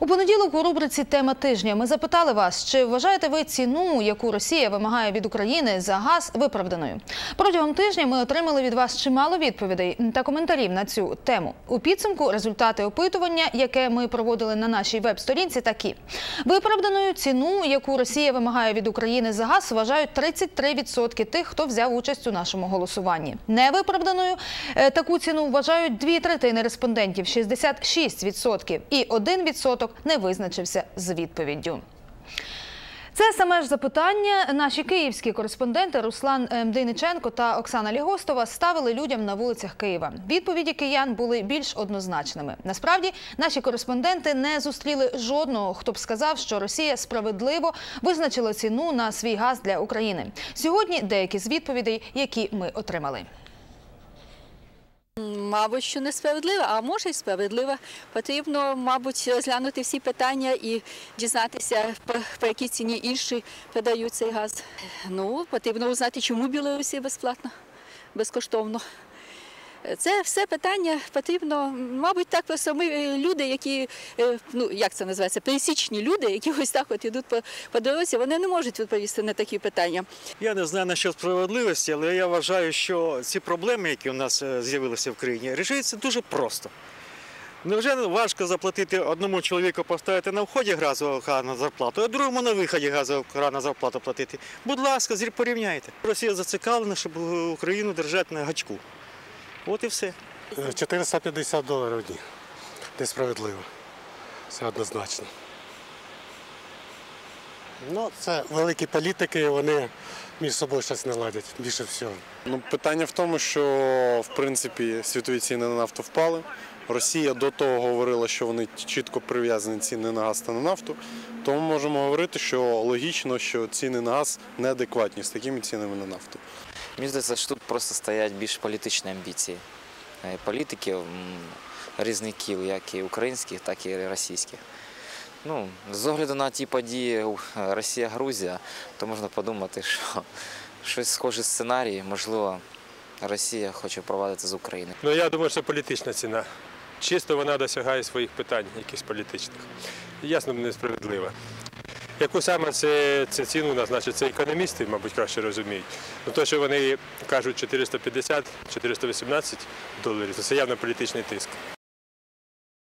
У понеділок у рубриці Тема тижня ми запитали вас, чи вважаєте ви ціну, яку Росія вимагає від України за газ, виправданою? Протягом тижня ми отримали від вас чимало відповідей та коментарів на цю тему. У підсумку результати опитування, яке ми проводили на нашій веб-сторінці, такі: виправданою ціну, яку Росія вимагає від України за газ, вважають 33% тих, хто взяв участь у нашому голосуванні. Невиправданою е, таку ціну вважають дві третини респондентів 66% і 1% не визначився з відповіддю. Це саме ж запитання наші київські кореспонденти Руслан е, Мдиниченко та Оксана Лігостова ставили людям на вулицях Києва. Відповіді киян були більш однозначними. Насправді, наші кореспонденти не зустріли жодного, хто б сказав, що Росія справедливо визначила ціну на свій газ для України. Сьогодні деякі з відповідей, які ми отримали. Мабуть, що несправедлива, а може й справедлива. Потрібно, мабуть, розглянути всі питання і дізнатися, по, якій ціні інші продають цей газ. Ну, потрібно узнати, чому Білорусі безплатно, безкоштовно. Це все питання потрібно, мабуть, так ми е, люди, які, е, ну як це називається, пересічні люди, які ось так от ідуть по, по дорозі, вони не можуть відповісти на такі питання. Я не знаю насчет справедливості, але я вважаю, що ці проблеми, які у нас е, з'явилися в країні, рішуються дуже просто. Невже важко заплатити одному чоловіку поставити на вході газового крана зарплату, а другому на виході газового крана зарплату платити? Будь ласка, порівняйте. Росія зацікавлена, щоб Україну держати на гачку. От і все. 450 доларів в дні. Несправедливо. Це однозначно. Ну, це великі політики, вони між собою щось не ладять більше всього. Ну, питання в тому, що в принципі світові ціни на нафту впали. Росія до того говорила, що вони чітко прив'язані ціни на газ та на нафту. Тому можемо говорити, що логічно, що ціни на газ неадекватні з такими цінами на нафту. Мені здається, що тут просто стоять більш політичні амбіції Е, політиків, різників, як і українських, так і російських. Ну, з огляду на ті події Росія-Грузія, то можна подумати, що щось схоже сценарій, можливо, Росія хоче провадити з України. Ну я думаю, що політична ціна. Чисто вона досягає своїх питань, якихось політичних. Ясно, несправедлива. Яку саме це, це ціну назначить, це економісти, мабуть, краще розуміють. Ну, то, що вони кажуть 450-418 доларів, то це явно політичний тиск.